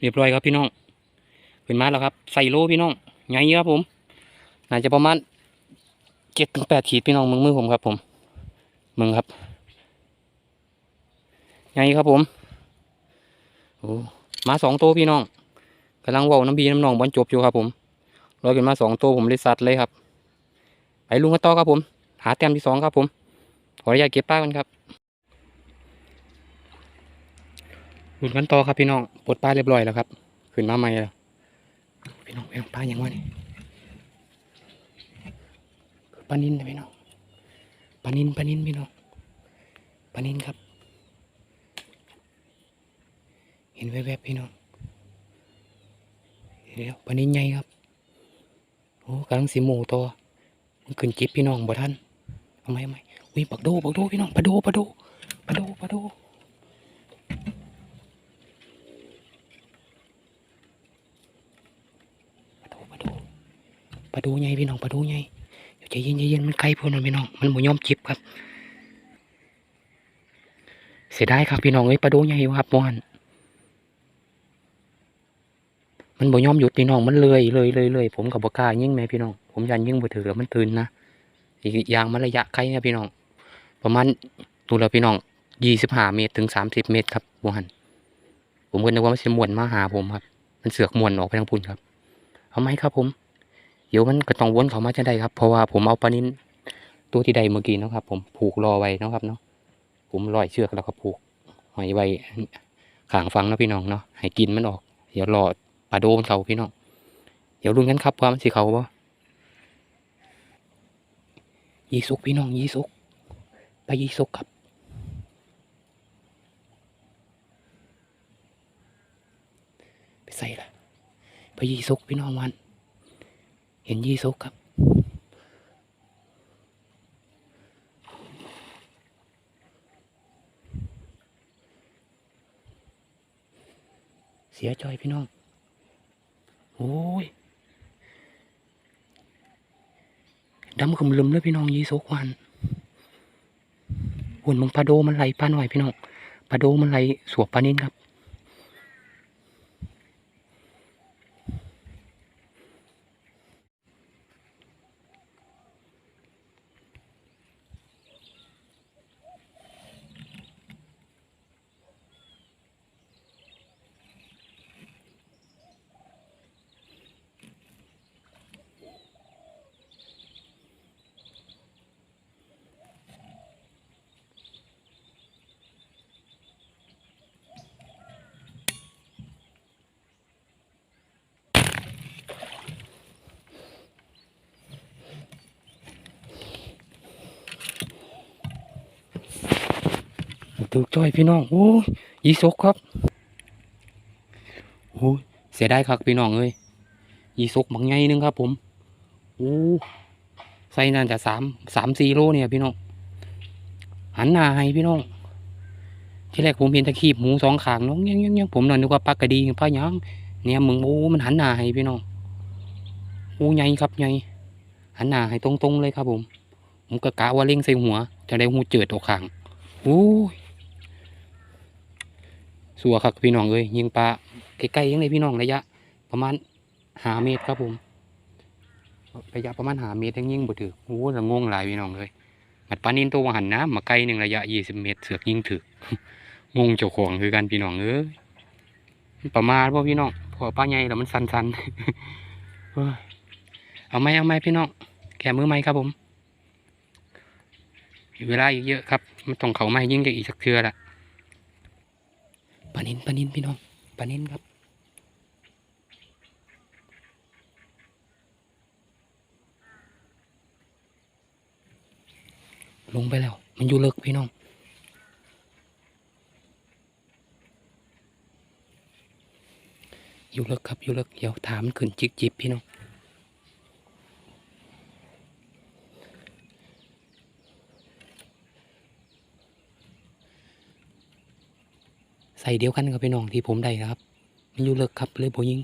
เรียบร้อยครับพี่น้องขึ้นมาแล้วครับ ใส่โลพี่น้องใหญ่ครับผมน่าจะประมาณเจ็ดถึงแปดขีดพี่น้องมึงมือผมครับผมมึงครับใหญ่ครับผมโอ้มาสองตัวพี่น้องกำลังว่าวน้ำบีน้ำหนองบอลจบอยู่ครับผมลอยขึ้นมาสองตัวผมเลยสัตว์เลยครับไปลุงกันต่อครับผม หาแต้มที่สองครับผมขออนุญาตเก็บป้ากันครับ หลุนกันต่อครับพี่น้องปลดป้าเรียบร้อยแล้วครับ ขึ้นมาใหม่แล้วพี่น้องพี่น้องป้ายังวะนี่ปลานินนะพี่น้องปลานินปลานินพี่น้องปลานินครับ เห็นแวบๆพี่น้องเดี๋ยวปลานินใหญ่ครับโอ้กำลังสีหมูตัวมันขึ้นจิบพี่น้องบ่ท่านเอาไมเอาไมอุ้ยปักโดปักโดพี่น้องปลาโดปลาโดปลาโดปลาโดปลาโดปลาโด ปลาโดใหญ่พี่น้องปลาโดใหญ่เดี๋ยวใจเย็นใจเย็นมันไกลพวกนั้นพี่น้องมันบ่ยอมจิบครับ เสียดายครับพี่น้องเอ้ยปลาดใหญ่อยู่ครับมวนมันบ่ย่อมหยุดพี่น้องมันเลยเลยเลยเลยผมกับบกายิ่งแม่พี่น้องผมยันยิ่งบ่ถือแล้วมันตื่นนะอีกอย่างมันระยะไกลนะพี่น้อง ประมาณดูแล้วพี่น้องยี่สิบห้าเมตรถึงสามสิบเมตรครับมวนผมก็นึกว่ามันจะมวนมาหาผมครับ มันเสือกมวนออกไปทางพุ่นครับเอาไหมครับผม เดี๋ยวมันก็ต้องวนเขามาจะได้ครับ เพราะว่าผมเอาปลานินตัวที่ใดเมื่อกี้เนาะครับ ผมผูกรอไว้เนาะครับเนาะผมลอยเชือกแล้วก็ผูกหอยไว้ขางฟังนะพี่น้องเนาะให้กินมันออก เดี๋ยวรอปลาโดมันเขาพี่น้องเดี๋ยวรุนกันครับว่ามันสิเขาบ่ยีสุกพี่น้องยีสุกไปยีสุกครับไปใส่ละไปยีสุกพี่น้องมัน เห็นยีสุกครับ เสียใจพี่น้อง โอ้ยดำขมลืมเลยพี่น้องยีโซกวันหุ่นมึงปลาโดมันไหลปลาหน่อยพี่น้องปลาโดมันไหลสวบปลานินครับ ถูกจ้อยพี่น้องโอ้ยยีซกครับโอ้ยเสียดายครับพี่น้องเอ้ยยีซกบางไงนึงครับ ผมโอ้ใส่น่าจะสามสามสี่โลเนี่ยพี่น้องหันหน้าให้พี่น้องที่แรกผมเห็นตะขีบหมูสองขางน้องยังยังยังผมนอนนึกว่าปลากระดีปลาหยังเนี่ยมึงโอ้มันหันหน้าให้พี่น้องโอ้ใหญ่ครับใหญ่หันหน้าให้ตรงๆเลยครับผมผมก็กะว่าเล็งใส่หัว จะได้หูเจิดออกขางโอ้ย สัวครับพี่น้องเอ้ยยิงปลาใกล้ๆยังเลยพี่น้องระยะ ประมาณหาเมตรครับผมระยะประมาณหาเมตรยังยิงบ่ถือโอ้ละงงหลายพี่น้องเลยมัดปลานินตัวหันน้ำมาไกลหนึ่งระยะยี่สิบเมตรเสือกยิงถืองงเจ้าของคือกันพี่น้องเอ้ยประมาณว่าพี่น้องพอปลาใหญ่แล้วมันสันๆเฮ้ยเอาไหมเอาไหมพี่น้องแกมือไหมครับผมเวลาอีกเยอะครับมันต้องเขาไม่ยิงจะอีกสักเทือละ ปลานินปลานินพี่น้องปลานินครับลงไปแล้ว มันอยู่เลิกพี่น้อง อยู่เลิกครับอยู่เลิกเดี๋ยวถามขึ้นจิกจิบพี่น้อง ใส่เดียวกันกับพี่น้องที่ผมได้ครับ มันอยู่เลิกครับเลยโบยิง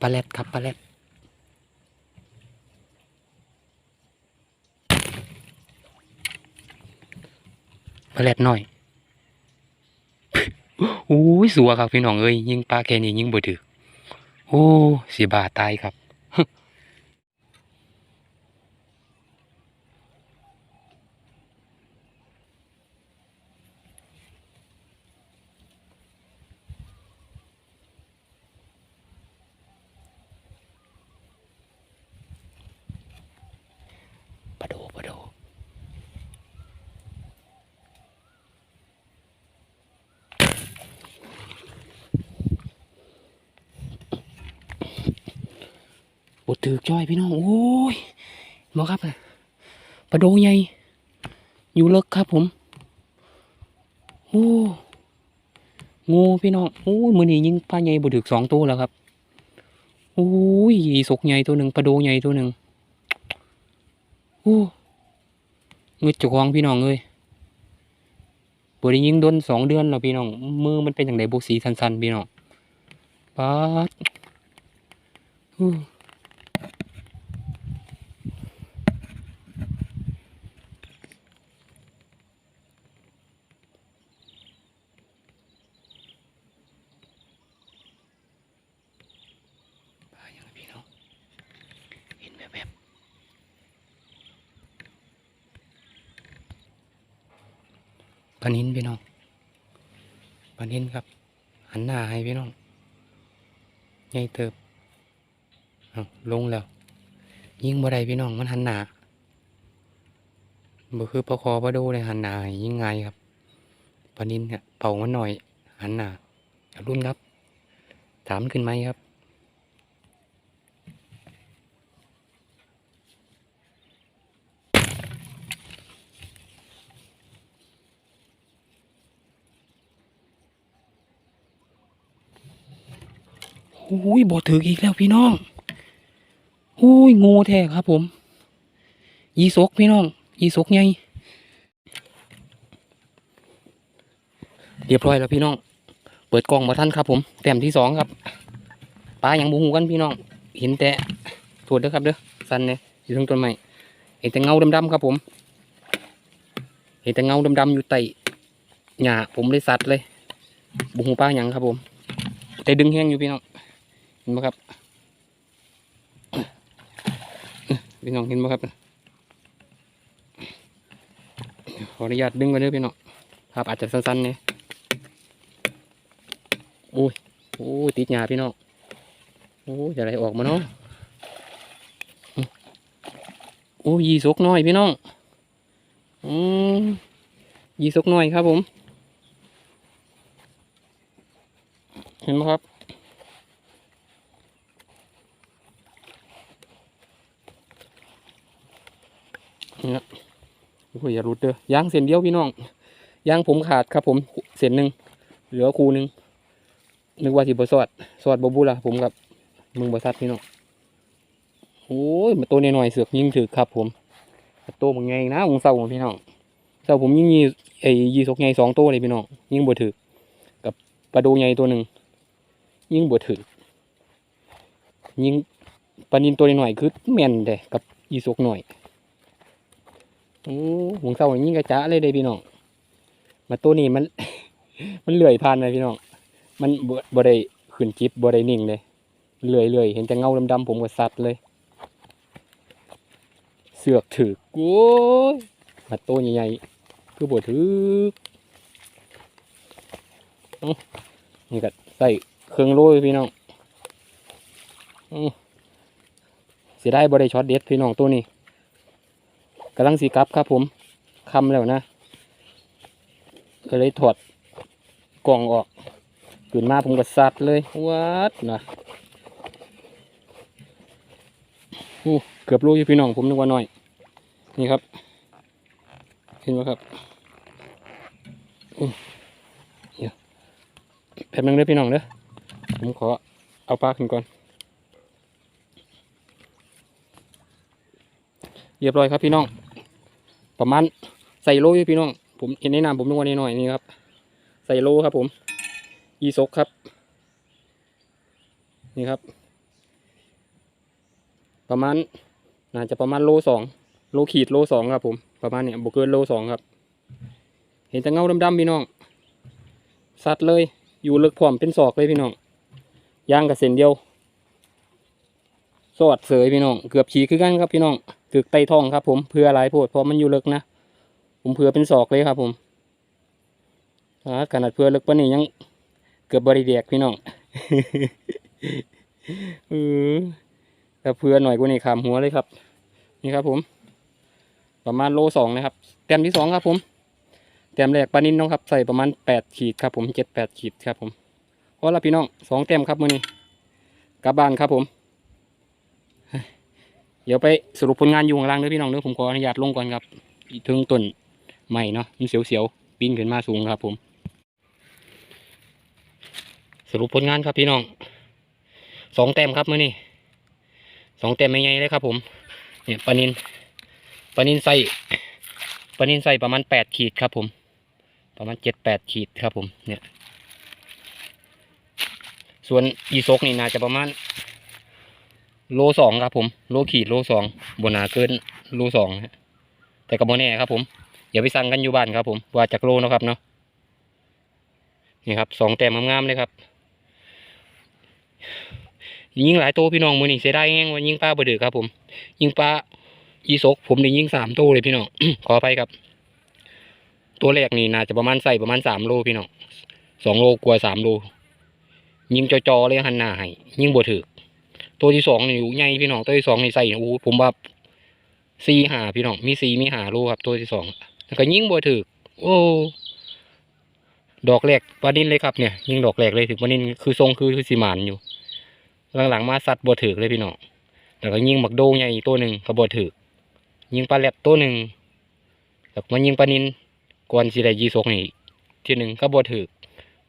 ปลาแรดครับปลาแรดปลาแรดหน่อยโอ้ยสัวครับพี่น้องเอ้ยยิงปลาแค่นี้ยิงบ่ถึกโอ้สิบาตายครับ โอ้ถือจ้อยพี่น้อง โอ้ยมาครับปลาโดใหญ่อยู่เลิกครับผม โอ้งูพี่น้อง โอ้ยมือนี้ยิงปลาใหญ่บ่ถึกสองตัวแล้วครับ โอ้ยสกใหญ่ตัวหนึ่งปลาโดใหญ่ตัวหนึ่งโอ้เงือดเจาของพี่น้องเอ้ยบดยิงโดนสองเดือนแล้วพี่น้อง มือมันเป็นอย่างไรบุสีสันๆพี่น้องป๊าดอู้ปลาอย่างไรพี่น้อง เห็นแบบแบบ ปานินพี่น้องปานินครับ หันหน้าให้พี่น้องใหญ่เติบเอลงแล้ว ยิงบ่ได้พี่น้องมันหันหน้าบ่คือประคอประดูเลยหันหน้ายิงไงครับปานินเนี่ยเป่ามันหน่อย หันหน้าอย่ารุ่นครับ ถามขึ้นไหมครับ อ้ยบอถืออีกแล้วพี่น้องโอ้ยงูแท้ครับผมยีสกพี่น้องยีสกไงเรียบร้อยแล้วพี่น้อง เปิดกล่องมาท่านครับ ผมแต้มที่สองครับปลาอย่างบูหูกันพี่น้อง เห็นแต่ถวดเด้อครับเด้อสันเนี่ยอยู่ตรงต้นไม้เห็นแต่เงาดำๆครับผม เห็นแต่เงาดำๆอยู่ใต้หญ้าผมเลยสัตว์เลยบูหูปลาอย่างครับผม แต่ดึงแห้งอยู่พี่น้อง เห็นไหมครับพี่น้องเห็นไหมครับขออนุญาตดึงไปเด้อพี่น้องภาพอาจจะสั้นๆเนี่ยโอ้ยโอ้ยติดหยาพี่น้องโอ้ยจะอะไรออกมาเนาะโอ้ยยีสกน้อยพี่น้องอืมยีสกน้อยครับผม เห็นไหมครับ นี่ยโอ้ยอย่ารุดเด้อยางเส้นเดียวพี่น้องยางผมขาดครับ ผมเส้นหนึ่งเหลือคูหนึ่งนึกว่าสิบสอดสอดบบูละผมกับมึงบซัดพี่น้องโอ้ยมาตัวน้อยๆเสือกยิงถือครับ ผมตัวมึงไงนะมึงเศร้าของพี่น้องเศร้าผมยิงยีไอ้ยีสกไงสองตัวเลยพี่น้องยิงบ่ถือกับปลาโดไงตัวหนึ่งยิงบ่ถือยิงปลานินตัวน้อยๆคือแม่นเด้กับยีสกหน่อย โอ้หงเศร้าอย่างนี้กระจ้าเลยเด้พี่น้องมาตัวนี้มัน มันเลื่อยผ่านเลยพี่น้องมันบ่บ่ได้ขึ้นจิบบ่ได้นิ่งเลยเลื่อยเลื่อยเห็นแต่เงาดำๆผมก็สัดเลย เสือกถือกโอ้มาตัวใหญ่ๆคือบ่ถือนี่ก็ใส่เครื่องโรยพี่น้องอเสียดายบ่ได้ช็อตเด็ดพี่น้องตัวนี้ กำลังสีกลับครับผมคำแล้วนะก็เลยถอดกล่องออกตื่นมาผมก็ซัดเลยวัดนะอู้เกือบรู้อยู่พี่น้องผมนึกว่าน้อย นี่ครับ เห็นไหมครับเดี๋ยวแป๊บนึงเด้อพี่น้องเด้อผมขอเอาปลาขึ้นก่อน เรียบร้อยครับพี่น้อง ประมาณใส่โลอยู่พี่น้อง ผมเห็นในน้ำผมนึกว่าน้อยนี่ครับ ใส่โลครับผมยีซกครับ นี่ครับ ประมาณน่าจะประมาณโลสองโลขีดโลสองครับผม ประมาณเนี้ยบวกเกินโลสองครับ เห็นแต่เงาดำๆพี่น้องสัตว์เลย อยู่ลึกพร้อมเป็นศอกเลยพี่น้องย่างกับเส้นเดียว สอดเสยพี่น้อง เกือบฉีกคือกันครับพี่น้องถึกไตทองครับ ผมเพื่อหลายโพดเพราะมันอยู่ลึกนะ ผมเพื่อเป็นศอกเลยครับ ผมอ่าขนาดเพื่อลึกปานนี้ยังเกือบบริเดียกพี่น้องเออถ้าเพื่อหน่อยกว่านี้ขามหัวเลยครับ นี่ครับ ผม ประมาณโลสองนะครับแต้มที่สองครับ ผมแต้มแรกปานินน้องครับใส่ประมาณแปดขีดครับ ผมเจ็ดแปดขีดครับ ผมเพราะละพี่น้องสองแต้มครับมือนี้กลับบ้านครับผม เดี๋ยวไปสรุปผลงานอยู่ข้างล่างเด้อพี่น้องเด้อผมขออนุญาตลงก่อนครับถึงต้นใหม่เนาะมีเสียวๆบินขึ้นมาสูงครับ ผม สรุปผลงานครับพี่น้องสองแต้มครับมื่อนี้สองแต้มไม่ใหญ่เลยครับ ผม เนี่ยปลานินปลานินใส่ปลานินใส่ประมาณแปดขีดครับ ผม ประมาณเจ็ดแปดขีดครับ ผม เนี่ย ส่วนอีซกนี่น่าจะประมาณ โลสองครับผม โลขีดโลสองบนหนาเกินโลสองแต่กับโมแน่ครับผมอย่าไปสั่งกันอยู่บ้านครับผมว่าจากโลนะครับเนาะนี่ครับสองแต้มงามๆเลยครับยิงหลายตัวพี่น้องมือนี่เสียดายแง่งว่ายิงปลาบดือครับผม ยิงปลาอีสกผมได้ยิงสามตัวเลยพี่น้องขออภัยครับ ตัวแรกนี่น่าจะประมาณใส่ประมาณสามโลพี่น้องสองโลกว่าสามโลยิงจอๆเลยหันหน้าให้ยิงบ่ถือ ตัวที่สองนี่อยู่ใหญ่พี่น้องตัวที่สองนี่ใส่โอ้โหผมว่าสี่หาพี่น้องมีสี่มีหาโลครับ ตัวที่สองแล้วก็ยิงบ่ถือโอ้ดอกแรกปลานินเลยครับเนี่ยยิงดอกแรกเลยถึงปลานินคือทรงคือคือสีหมานอยู่หลังๆมาสัตว์บ่ถือเลยพี่น้องแล้วก็ยิงหมักโดงใหญ่ตัวหนึ่งก็บ่ถือยิงปลาแรดตัวหนึ่งแล้วมายิงปลานินก่อนสิได้ยีสกนี่อีกทีหนึ่งก็บ่ถือ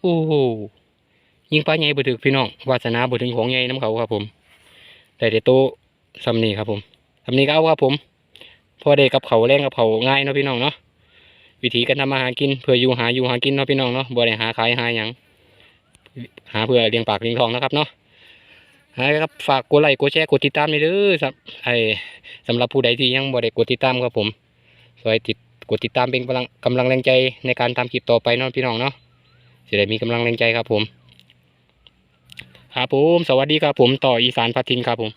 โอ้ยิงปลาใหญ่บ่ถือพี่น้องวาสนาบ่ถึงของใหญ่น้ำเขาครับผม แต่เดี๋ยวโตซำนี้ครับผมซำนี้ก็เอาครับผมพอได้กับเขาแรงกับเขาง่ายเนาะพี่น้องเนาะวิธีการทำมาหากินเพื่ออยู่หาอยู่หากินเนาะพี่น้องเนาะบ่ได้หาขายหาหยังหาเพื่อเลี้ยงปากเลี้ยงท้องนะครับเนาะนะครับฝากกดไลค์กดแชร์กดติดตามด้วยเด้อสำไอสำหรับผู้ใดที่ยังบ่ได้กดติดตามครับผมสวยติดกดติดตามเป็นกำลังกำลังแรงใจในการทำคลิปต่อไปเนาะพี่น้องเนาะจะได้มีกำลังแรงใจครับผม ครับผม สวัสดีครับผมต่ออีสานพัทินครับผม